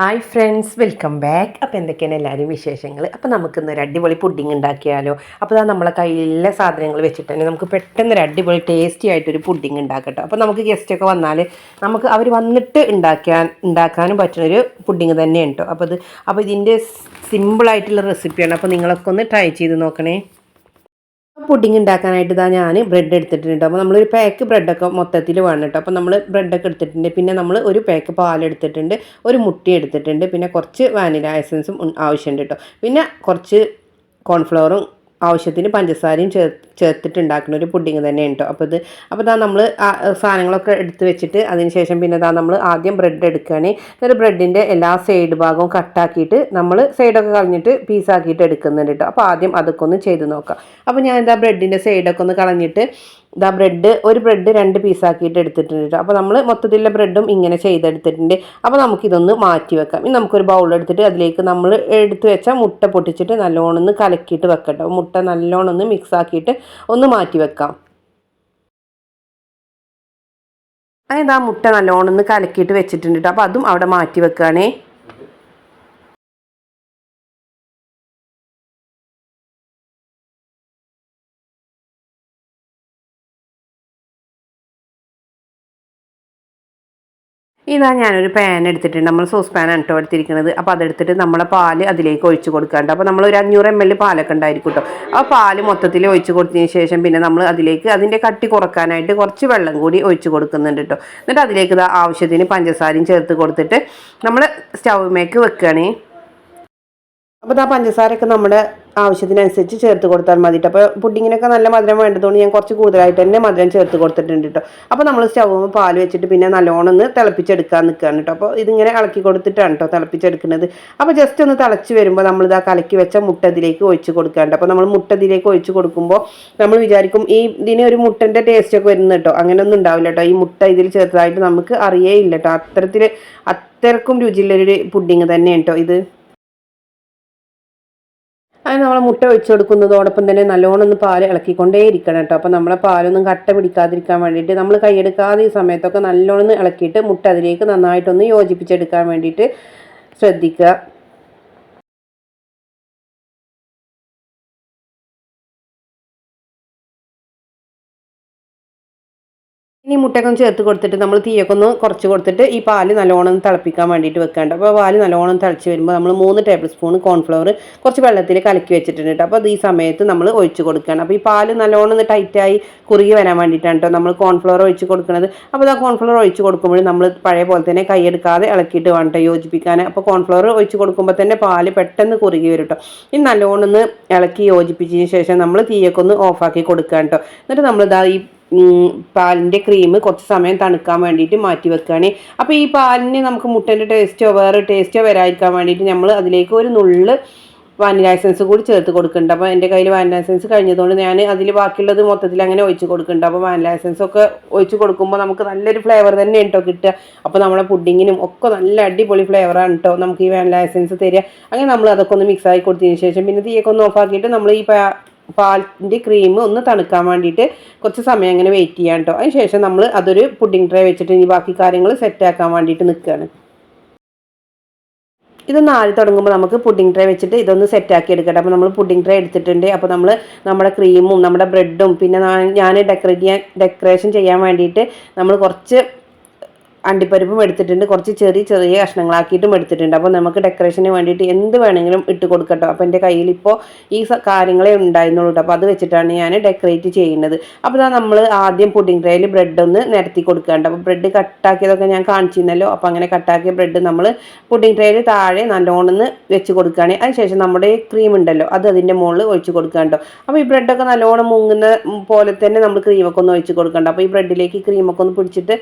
Hi friends welcome back അപ്പോൾ എന്തൊക്കെയാണ് എല്ലാവരും വിശേഷങ്ങൾ അപ്പോൾ നമുക്ക് ഇന്ന് ഒരു അടിപൊളി പുഡിംഗ് ഉണ്ടാക്കിയാലോ? അപ്പോൾ അതാ നമ്മളെ കയ്യിലെ സാധനങ്ങൾ വെച്ചിട്ട് തന്നെ നമുക്ക് പെട്ടെന്ന് ഒരു അടിപൊളി ടേസ്റ്റി ആയിട്ടൊരു പുഡിംഗ് ഉണ്ടാക്കട്ടോ. അപ്പോൾ നമുക്ക് ഗസ്റ്റൊക്കെ വന്നാൽ നമുക്ക് അവർ വന്നിട്ട് ഉണ്ടാക്കാൻ ഉണ്ടാക്കാനും പറ്റുന്നൊരു പുഡിംഗ് തന്നെയാണ് കേട്ടോ അപ്പോൾ അത് അപ്പോൾ ഇതിന്റെ സിമ്പിളായിട്ടുള്ള റെസിപ്പിയാണ് അപ്പോൾ നിങ്ങളൊക്കെ ഒന്ന് ട്രൈ ചെയ്ത് നോക്കണേ. പുഡിംഗ് ഉണ്ടാക്കാനായിട്ട് ഇതാ ഞാൻ ബ്രെഡ് എടുത്തിട്ടുണ്ട്. അപ്പോൾ നമ്മളൊരു പാക്ക് ബ്രെഡൊക്കെ മൊത്തത്തിൽ വേണം കേട്ടോ. അപ്പോൾ നമ്മൾ ബ്രെഡൊക്കെ എടുത്തിട്ടുണ്ട്. പിന്നെ നമ്മൾ ഒരു പാക്ക് പാൽ എടുത്തിട്ടുണ്ട്. ഒരു മുട്ടി എടുത്തിട്ടുണ്ട്. പിന്നെ കുറച്ച് വാനില എസൻസും ആവശ്യമുണ്ട് കേട്ടോ. പിന്നെ കുറച്ച് കോൺഫ്ലവറും ആവശ്യത്തിന് പഞ്ചസാരയും ചേർ ചേർത്തിട്ട് ഉണ്ടാക്കുന്ന ഒരു പുഡിങ് തന്നെയാണ് കേട്ടോ അപ്പോൾ ഇത് അപ്പോൾ ഇതാ നമ്മൾ സാധനങ്ങളൊക്കെ എടുത്ത് വെച്ചിട്ട് അതിന് ശേഷം പിന്നെ ഇതാ നമ്മൾ ആദ്യം ബ്രെഡ് എടുക്കുകയാണ് എന്നിട്ട് ബ്രെഡിന്റെ എല്ലാ സൈഡ് ഭാഗവും കട്ടാക്കിയിട്ട് നമ്മൾ സൈഡൊക്കെ കളഞ്ഞിട്ട് പീസാക്കിയിട്ട് എടുക്കുന്നുണ്ട് കേട്ടോ അപ്പോൾ ആദ്യം അതൊക്കെ ഒന്ന് ചെയ്ത് നോക്കാം. അപ്പോൾ ഞാൻ ഇതാ ബ്രെഡിന്റെ സൈഡൊക്കെ ഒന്ന് കളഞ്ഞിട്ട് ഇതാ ബ്രെഡ് ഒരു ബ്രെഡ് രണ്ട് പീസാക്കിയിട്ട് എടുത്തിട്ടുണ്ട് അപ്പോൾ നമ്മൾ മൊത്തത്തിലുള്ള ബ്രെഡും ഇങ്ങനെ ചെയ്തെടുത്തിട്ടുണ്ട്. അപ്പോൾ നമുക്കിതൊന്ന് മാറ്റി വെക്കാം. ഇനി നമുക്കൊരു ബൗൾ എടുത്തിട്ട് അതിലേക്ക് നമ്മൾ എടുത്ത് വെച്ച മുട്ട പൊട്ടിച്ചിട്ട് നല്ലോണം ഒന്ന് കലക്കിയിട്ട് വെക്കട്ടോ. മുട്ട നല്ലോണം ഒന്ന് മിക്സ് ആക്കിയിട്ട് ഒന്ന് മാറ്റി വെക്കാം. അതായത് ആ മുട്ട നല്ലോണം ഒന്ന് കലക്കിയിട്ട് വെച്ചിട്ടുണ്ട് കേട്ടോ അപ്പോൾ അതും അവിടെ മാറ്റി വെക്കുകയാണേ ഇതാ ഞാനൊരു പാൻ എടുത്തിട്ടുണ്ട്. നമ്മൾ സോസ് പാൻ കേട്ടോ എടുത്തിരിക്കുന്നത്. അപ്പോൾ അതെടുത്തിട്ട് നമ്മളെ പാൽ അതിലേക്ക് ഒഴിച്ച് കൊടുക്കാണ്ട്. അപ്പോൾ നമ്മൾ ഒരു അഞ്ഞൂറ് എം എൽ പാലൊക്കെ ഉണ്ടായിരിക്കും കേട്ടോ ആ പാൽ മൊത്തത്തിൽ ഒഴിച്ച് കൊടുത്തതിന് ശേഷം പിന്നെ നമ്മൾ അതിലേക്ക് അതിന്റെ കട്ടി കുറക്കാനായിട്ട് കുറച്ച് വെള്ളം കൂടി ഒഴിച്ച് കൊടുക്കുന്നുണ്ട് കേട്ടോ എന്നിട്ട് അതിലേക്ക് ഇതാ ആവശ്യത്തിന് പഞ്ചസാരയും ചേർത്ത് കൊടുത്തിട്ട് നമ്മൾ സ്റ്റൗമേക്ക് വെക്കുകയാണേ അപ്പോൾ ആ പഞ്ചസാരയൊക്കെ നമ്മുടെ ആവശ്യത്തിനനുസരിച്ച് ചേർത്ത് കൊടുത്താൽ മതി അപ്പോൾ പുഡിങ്ങിനൊക്കെ നല്ല മധുരം വേണ്ടതുകൊണ്ട് ഞാൻ കുറച്ച് കൂടുതലായിട്ട് തന്നെ മധുരം ചേർത്ത് കൊടുത്തിട്ടുണ്ട് കേട്ടോ അപ്പോൾ നമ്മൾ സ്റ്റൗവ് പാൽ വെച്ചിട്ട് പിന്നെ നല്ലോണം ഒന്ന് തിളപ്പിച്ചെടുക്കാൻ നിൽക്കുകയാണ് കേട്ടോ അപ്പോൾ ഇതിങ്ങനെ ഇളക്കി കൊടുത്തിട്ടാണ് കേട്ടോ തിളപ്പിച്ചെടുക്കുന്നത്. അപ്പോൾ ജസ്റ്റ് ഒന്ന് തിളച്ച് വരുമ്പോൾ നമ്മൾ ഇതാ കലക്കി വെച്ച മുട്ട ഇതിലേക്ക് ഒഴിച്ച് കൊടുക്കാണ്ട് അപ്പോൾ നമ്മൾ മുട്ട ഇതിലേക്ക് ഒഴിച്ച് കൊടുക്കുമ്പോൾ നമ്മൾ വിചാരിക്കും ഈ ഇതിന് ഒരു മുട്ടന്റെ ടേസ്റ്റ് ഒക്കെ വരുന്നു കേട്ടോ അങ്ങനെയൊന്നും ഉണ്ടാവില്ല കേട്ടോ ഈ മുട്ട ഇതിൽ ചേർത്തതായിട്ട് നമുക്ക് അറിയേ ഇല്ല കേട്ടോ അത്തരത്തിൽ അത്രക്കും രുചിയുള്ളൊരു പുഡിങ് തന്നെയാണ് കേട്ടോ ഇത്. അത് നമ്മൾ മുട്ട ഒഴിച്ചു കൊടുക്കുന്നതോടൊപ്പം തന്നെ നല്ലോണം ഒന്ന് പാൽ ഇളക്കിക്കൊണ്ടേ ഇരിക്കണം കേട്ടോ. അപ്പോൾ നമ്മളെ പാലൊന്നും കട്ട പിടിക്കാതിരിക്കാൻ വേണ്ടിയിട്ട് നമ്മൾ കൈയെടുക്കാതെ ഈ സമയത്തൊക്കെ നല്ലോണം ഇളക്കിയിട്ട് മുട്ട അതിലേക്ക് നന്നായിട്ടൊന്ന് യോജിപ്പിച്ചെടുക്കാൻ വേണ്ടിയിട്ട് ശ്രദ്ധിക്കുക. ഇനി മുട്ടയൊക്കെ ഒന്ന് ചേർത്ത് കൊടുത്തിട്ട് നമ്മൾ തീയൊക്കെ ഒന്ന് കുറച്ച് കൊടുത്തിട്ട് ഈ പാൽ നല്ലോണം തിളപ്പിക്കാൻ വേണ്ടിയിട്ട് വെക്കേണ്ട. അപ്പോൾ പാൽ നല്ലോണം തിളച്ച് വരുമ്പോൾ നമ്മൾ മൂന്ന് ടേബിൾ സ്പൂൺ കോൺഫ്ലവർ കുറച്ച് വെള്ളത്തിൽ കലക്കി വെച്ചിട്ടുണ്ട് കേട്ടോ അപ്പോൾ ഈ സമയത്ത് നമ്മൾ ഒഴിച്ച് കൊടുക്കുകയാണ് അപ്പോൾ ഈ പാൽ നല്ലോണം ഒന്ന് ടൈറ്റായി കുറുകി വരാൻ വേണ്ടിയിട്ടാണ് കേട്ടോ നമ്മൾ കോൺഫ്ലവർ ഒഴിച്ച് കൊടുക്കുന്നത് അപ്പോൾ ആ കോൺഫ്ലവർ ഒഴിച്ച് കൊടുക്കുമ്പോൾ നമ്മൾ പഴയ പോലെ തന്നെ കൈയെടുക്കാതെ ഇളക്കിയിട്ട് വേണ്ട യോജിപ്പിക്കാൻ. അപ്പോൾ കോൺഫ്ലവർ ഒഴിച്ച് കൊടുക്കുമ്പോൾ തന്നെ പാൽ പെട്ടെന്ന് കുറുകി വരും കേട്ടോ ഈ നല്ലോണം ഒന്ന് ഇളക്കി യോജിപ്പിച്ചതിന് ശേഷം നമ്മൾ തീയൊക്കെ ഒന്ന് ഓഫാക്കി കൊടുക്കുക കേട്ടോ എന്നിട്ട് നമ്മളിതാ ഈ പാലിന്റെ ക്രീം കുറച്ച് സമയം തണുക്കാൻ വേണ്ടിയിട്ട് മാറ്റി വെക്കുകയാണ് അപ്പോൾ ഈ പാലിന് നമുക്ക് മുട്ടന്റെ ടേസ്റ്റോ വേറെ ടേസ്റ്റോ വരാതിരിക്കാൻ വേണ്ടിയിട്ട് നമ്മൾ അതിലേക്ക് ഒരു നുള്ള് വാനില എസൻസ് കൂടി ചേർത്ത് കൊടുക്കുന്നുണ്ട്. അപ്പോൾ എന്റെ കയ്യിൽ വാനില എസൻസ് കഴിഞ്ഞതുകൊണ്ട് ഞാൻ അതിൽ ബാക്കിയുള്ളത് മൊത്തത്തിൽ അങ്ങനെ ഒഴിച്ച് കൊടുക്കുന്നുണ്ട്. അപ്പോൾ വാനില എസൻസ് ഒക്കെ ഒഴിച്ച് കൊടുക്കുമ്പോൾ നമുക്ക് നല്ലൊരു ഫ്ലേവർ തന്നെ കേട്ടോ കിട്ടുക. അപ്പോൾ നമ്മുടെ പുഡിങ്ങിനും ഒക്കെ നല്ല അടിപൊളി ഫ്ലേവറാണ് കേട്ടോ നമുക്ക് ഈ വാനില എസൻസ് തരിക. അങ്ങനെ നമ്മൾ അതൊക്കെ ഒന്ന് മിക്സ് ആയി കൊടുത്തതിന് ശേഷം പിന്നെ തീയൊക്കെ ഒന്ന് ഓഫാക്കിയിട്ട് നമ്മൾ ഈ പാലിന്റെ ക്രീം ഒന്ന് തണുക്കാൻ വേണ്ടിയിട്ട് കുറച്ച് സമയം അങ്ങനെ വെയിറ്റ് ചെയ്യാം കേട്ടോ അതിന് ശേഷം നമ്മൾ അതൊരു പുഡിംഗ് ട്രേ വെച്ചിട്ട് ഇനി ബാക്കി കാര്യങ്ങൾ സെറ്റ് ആക്കാൻ വേണ്ടിയിട്ട് നിൽക്കുകയാണ് ഇതൊന്ന് നാല് തുടങ്ങുമ്പോൾ നമുക്ക് പുഡിംഗ് ട്രേ വെച്ചിട്ട് ഇതൊന്ന് സെറ്റാക്കി എടുക്കട്ടെ. അപ്പോൾ നമ്മൾ പുഡിംഗ് ട്രേ എടുത്തിട്ടുണ്ട്. അപ്പോൾ നമ്മൾ നമ്മുടെ ക്രീമും നമ്മുടെ ബ്രെഡും പിന്നെ ഞാൻ ഡെക്കറേറ്റ് ചെയ്യാൻ ഡെക്കറേഷൻ ചെയ്യാൻ വേണ്ടിയിട്ട് നമ്മൾ കുറച്ച് അണ്ടിപ്പരിപ്പും എടുത്തിട്ടുണ്ട്. കുറച്ച് ചെറിയ ചെറിയ കഷ്ണങ്ങളാക്കിയിട്ടും എടുത്തിട്ടുണ്ട്. അപ്പോൾ നമുക്ക് ഡെക്കറേഷന് വേണ്ടിയിട്ട് എന്ത് വേണമെങ്കിലും ഇട്ട് കൊടുക്കട്ടോ. അപ്പോൾ എന്റെ കയ്യിൽ ഇപ്പോൾ ഈ കാര്യങ്ങളെ ഉണ്ടായിരുന്നുള്ളൂ അപ്പോൾ അത് വെച്ചിട്ടാണ് ഞാൻ ഡെക്കറേറ്റ് ചെയ്യുന്നത്. അപ്പോൾ ഇതാ നമ്മൾ ആദ്യം പുഡിംഗ് ട്രേയിൽ ബ്രെഡ് ഒന്ന് നിരത്തി കൊടുക്കേണ്ട അപ്പോൾ ബ്രെഡ് കട്ടാക്കിയതൊക്കെ ഞാൻ കാണിച്ചിരുന്നല്ലോ. അപ്പോൾ അങ്ങനെ കട്ടാക്കിയ ബ്രെഡ് നമ്മൾ പുഡിംഗ് ട്രേയിൽ താഴെ നല്ലോണം വെച്ച് കൊടുക്കുകയാണ്. അതിനുശേഷം നമ്മുടെ ക്രീം ഉണ്ടല്ലോ അത് അതിന്റെ മുകളിൽ ഒഴിച്ച് കൊടുക്കാണ്ടോ അപ്പോൾ ഈ ബ്രെഡൊക്കെ നല്ലോണം മുങ്ങുന്ന പോലെ തന്നെ നമ്മൾ ക്രീമൊക്കെ ഒന്ന് ഒഴിച്ച് കൊടുക്കണ്ട. അപ്പോൾ ഈ ബ്രെഡിലേക്ക് ക്രീമൊക്കെ ഒന്ന് പിടിച്ചിട്ട്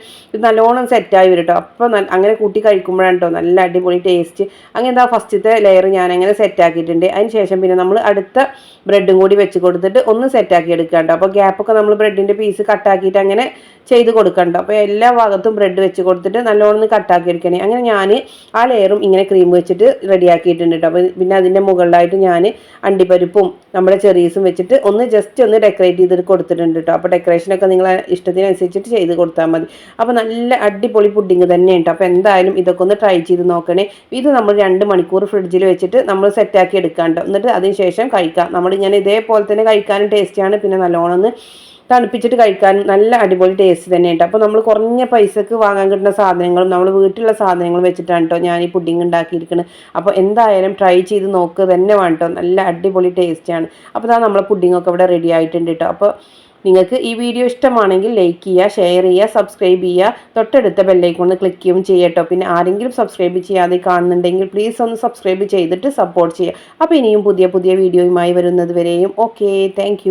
നല്ലോണം സെറ്റ് സെറ്റായി വരും കേട്ടോ അപ്പോൾ അങ്ങനെ കൂട്ടി കഴിക്കുമ്പോഴാണ് കേട്ടോ നല്ല അടിപൊളി ടേസ്റ്റ് അങ്ങനെ എന്താ ഫസ്റ്റത്തെ ലെയർ ഞാൻ അങ്ങനെ സെറ്റാക്കിയിട്ടുണ്ട് അതിന് ശേഷം പിന്നെ നമ്മൾ അടുത്ത ബ്രെഡും കൂടി വെച്ച് കൊടുത്തിട്ട് ഒന്ന് സെറ്റാക്കി എടുക്കുക അപ്പോൾ ഗ്യാപ്പൊക്കെ നമ്മൾ ബ്രെഡിന്റെ പീസ് കട്ടാക്കിയിട്ട് അങ്ങനെ ചെയ്ത് കൊടുക്കണ്ട അപ്പോൾ എല്ലാ ഭാഗത്തും ബ്രെഡ് വെച്ച് കൊടുത്തിട്ട് നല്ലോണം കട്ടാക്കി എടുക്കണേ. അങ്ങനെ ഞാൻ ആ ലെയറും ഇങ്ങനെ ക്രീം വെച്ചിട്ട് റെഡിയാക്കിയിട്ടുണ്ട് കേട്ടോ അപ്പോൾ പിന്നെ അതിന്റെ മുകളിലായിട്ട് ഞാൻ അണ്ടിപ്പരിപ്പും നമ്മുടെ ചെറീസും വെച്ചിട്ട് ഒന്ന് ജസ്റ്റ് ഒന്ന് ഡെക്കറേറ്റ് ചെയ്തിട്ട് കൊടുത്തിട്ടുണ്ട് കേട്ടോ അപ്പോൾ ഡെക്കറേഷനൊക്കെ നിങ്ങളെ ഇഷ്ടത്തിനനുസരിച്ചിട്ട് ചെയ്ത് കൊടുത്താൽ മതി. അപ്പോൾ നല്ല അടിപൊളി അടിപൊളി പുഡിങ് തന്നെ ഉണ്ട് അപ്പോൾ എന്തായാലും ഇതൊക്കെ ഒന്ന് ട്രൈ ചെയ്ത് നോക്കണേ. ഇത് നമ്മൾ രണ്ട് മണിക്കൂർ ഫ്രിഡ്ജിൽ വെച്ചിട്ട് നമ്മൾ സെറ്റാക്കി എടുക്കാണ്ട്. എന്നിട്ട് അതിന് ശേഷം കഴിക്കാം. നമ്മൾ നമ്മളിങ്ങനെ ഇതേപോലെ തന്നെ കഴിക്കാനും ടേസ്റ്റിയാണ് പിന്നെ നല്ലോണം ഒന്ന് തണുപ്പിച്ചിട്ട് കഴിക്കാൻ നല്ല അടിപൊളി ടേസ്റ്റ് തന്നെയുണ്ട്. അപ്പോൾ നമ്മൾ കുറഞ്ഞ പൈസക്ക് വാങ്ങാൻ കിട്ടുന്ന സാധനങ്ങളും നമ്മൾ വീട്ടിലുള്ള സാധനങ്ങളും വെച്ചിട്ടാണ് കേട്ടോ ഞാൻ ഈ പുഡിങ് ഉണ്ടാക്കിയിരിക്കുന്നത് അപ്പോൾ എന്തായാലും ട്രൈ ചെയ്ത് നോക്കുക തന്നെ വേണം കേട്ടോ. നല്ല അടിപൊളി ടേസ്റ്റാണ് അപ്പോൾ ഇതാ നമ്മളെ പുഡിങ്ങൊക്കെ ഇവിടെ റെഡി ആയിട്ടുണ്ട് കേട്ടോ. അപ്പോൾ നിങ്ങൾക്ക് ഈ വീഡിയോ ഇഷ്ടമാണെങ്കിൽ ലൈക്ക് ചെയ്യുക ഷെയർ ചെയ്യുക സബ്സ്ക്രൈബ് ചെയ്യുക. തൊട്ടടുത്ത ബെല്ലൈക്കൺ ഒന്ന് ക്ലിക്ക് ചെയ്യും ചെയ്യട്ടോ പിന്നെ ആരെങ്കിലും സബ്സ്ക്രൈബ് ചെയ്യാതെ കാണുന്നുണ്ടെങ്കിൽ പ്ലീസ് ഒന്ന് സബ്സ്ക്രൈബ് ചെയ്തിട്ട് സപ്പോർട്ട് ചെയ്യുക. അപ്പോൾ ഇനിയും പുതിയ പുതിയ വീഡിയോയുമായി വരുന്നത് വരെയും. Okay thank